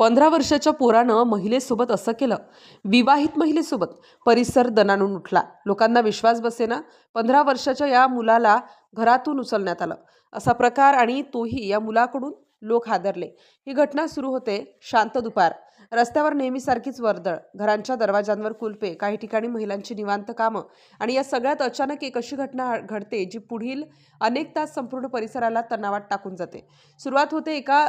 पंधरा वर्षाच्या पोरानं महिलेसोबत असं केलं. विवाहित महिलेसोबत परिसर दणाणून उठला. लोकांना विश्वास बसेना पंधरा वर्षाच्या या मुलाला घरातून उचलण्यात आलं. असा प्रकार आणि तोही या मुलाकडून लोक हादरले. ही घटना सुरू होते शांत दुपार. रस्त्यावर नेहमीसारखीच वर्दळ घरांच्या दरवाजांवर कुलपे काही ठिकाणी महिलांची निवांत कामं आणि या सगळ्यात अचानक एक अशी घटना घडते जी पुढील अनेक तास संपूर्ण परिसराला तणावात टाकून जाते. सुरुवात होते एका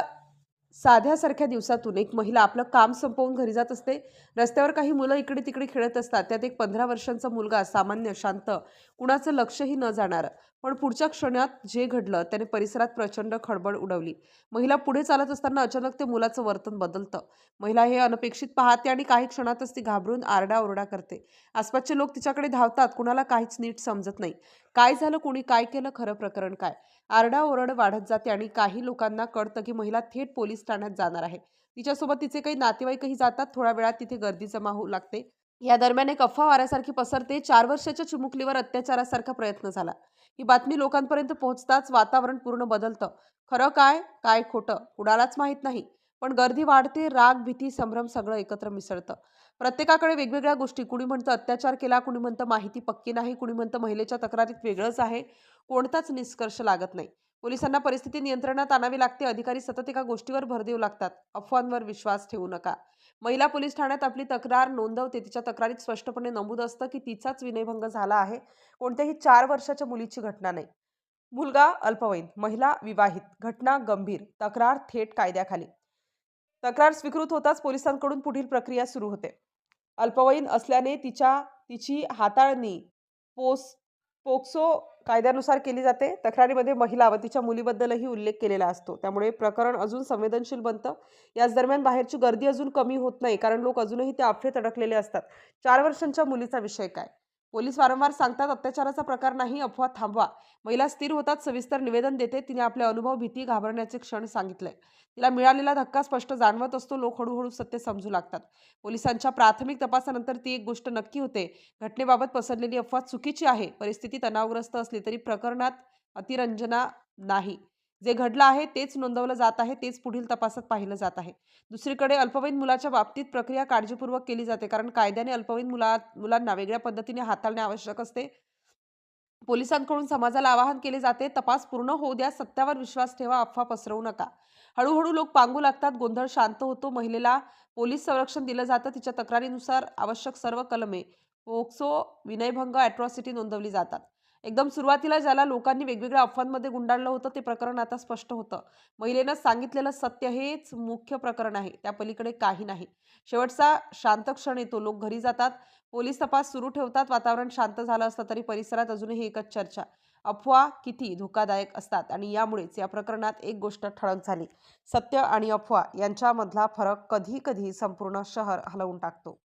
साध्यासारख्या दिवसातून एक महिला आपलं काम संपवून घरी जात असते. रस्त्यावर काही मुलं इकडे तिकडे खेळत असतात. त्यात एक पंधरा वर्षांचा मुलगा सामान्य शांत कुणाचं लक्षही न जाणार. पण पुढच्या क्षणात जे घडलं त्याने परिसरात प्रचंड खळबळ उडवली. महिला पुढे चालत असताना अचानक ते मुलाचं वर्तन बदलतं. महिला हे अनपेक्षित पाहते आणि काही क्षणातच ती घाबरून आरडाओरडा करते. आसपासचे लोक तिच्याकडे धावतात कुणाला काहीच नीट समजत नाही. काय झालं कोणी काय केलं खरं प्रकरण काय? आरडाओरड वाढत जाते आणि काही लोकांना कळतं की महिला थेट पोलीस ठाण्यात जाणार आहे. तिच्यासोबत तिचे काही नातेवाईकही जातात. थोड्या वेळात तिथे गर्दी जमा होऊ लागते. या दरम्यान एक अफवा वाऱ्यासारखी पसरते. चार वर्षाच्या चिमुकलीवर अत्याचारासारखा प्रयत्न झाला. ही बातमी लोकांपर्यंत पोहोचताच वातावरण पूर्ण बदलतं. खरं काय? काय खोटं? कुणालाच माहीत नाही. पण गर्दी वाढते राग भीती संभ्रम सगळं एकत्र मिसळतं. प्रत्येकाकडे वेगवेगळ्या गोष्टी. कुणी म्हणतं अत्याचार केला कुणी म्हणतं माहिती पक्की नाही कुणी म्हणतं महिलेच्या तक्रारीत वेगळंच आहे. कोणताच निष्कर्ष लागत नाही. पोलिसांना परिस्थिती नियंत्रणात आणावी लागते. अधिकारी सतत एका गोष्टीवर भर देऊ लागतात. अफवांवर विश्वास ठेवू नका. महिला पोलीस ठाण्यात आपली तक्रार नोंदवते. तिच्या तक्रारीत स्पष्टपणे नमूद असतं की तिचाच विनयभंग झाला आहे. कोणत्याही चार वर्षाच्या मुलीची घटना नाही. मुलगा अल्पवयीन महिला विवाहित. घटना गंभीर. तक्रार थेट कायद्याखाली. तक्रार स्वीकृत होताच पोलिसांकडून पुढील प्रक्रिया सुरू होते. अल्पवयीन असल्याने तिच्या तिची हाताळणी पोस पोक्सो कायद्यानुसार केली जाते. तक्रारीमध्ये महिला व तिच्या मुलीबद्दलही उल्लेख केलेला असतो. त्यामुळे प्रकरण अजून संवेदनशील बनतं. याच दरम्यान बाहेरची गर्दी अजून कमी होत नाही कारण लोक अजूनही त्या अफेत अडकलेले असतात. चार वर्षांच्या मुलीचा विषय काय? पोलीस वारंवार सांगतात अत्याचाराचा प्रकार नाही अफवा थांबवा. महिला स्थिर होतात सविस्तर निवेदन देते. तिने आपले अनुभव भीती घाबरण्याचे क्षण सांगितले. तिला मिळालेला धक्का स्पष्ट जाणवत असतो. लोक हळूहळू सत्य समजू लागतात. पोलिसांच्या प्राथमिक तपासानंतर ती एक गोष्ट नक्की होते. घटनेबाबत पसरलेली अफवा चुकीची आहे. परिस्थिती तणावग्रस्त असली तरी प्रकरणात अतिरंजना नाही. जे घडलं आहे तेच नोंदवलं जात आहे तेच पुढील तपासात पाहिलं जात आहे. दुसरीकडे अल्पवयीन मुलाच्या बाबतीत प्रक्रिया काळजीपूर्वक केली जाते कारण कायद्याने अल्पवयीन मुला मुलांना वेगळ्या पद्धतीने हाताळणे आवश्यक असते. पोलिसांकडून समाजाला आवाहन केले जाते तपास पूर्ण होऊ द्या सत्यावर विश्वास ठेवा अफवा पसरवू नका. हळूहळू लोक पांगू लागतात गोंधळ शांत होतो महिलेला पोलीस संरक्षण दिलं जातं तिच्या तक्रारीनुसार आवश्यक सर्व कलमे पोक्सो विनयभंग अॅट्रॉसिटी नोंदवली जातात. एकदम सुरुवातीला ज्याला लोकांनी वेगवेगळ्या अफवांमध्ये गुंडाळलं होतं ते प्रकरण आता स्पष्ट होतं. महिलेनं सांगितलेलं सत्य हेच मुख्य प्रकरण आहे. त्या पलीकडे काही नाही. शेवटचा शांत क्षण येतो. लोक घरी जातात. पोलीस तपास सुरू ठेवतात. वातावरण शांत झालं असलं तरी परिसरात अजूनही एकच चर्चा. अफवा किती धोकादायक असतात आणि यामुळेच या प्रकरणात एक गोष्ट ठळक झाली. सत्य आणि अफवा यांच्यामधला फरक कधी कधी संपूर्ण शहर हलवून टाकतो.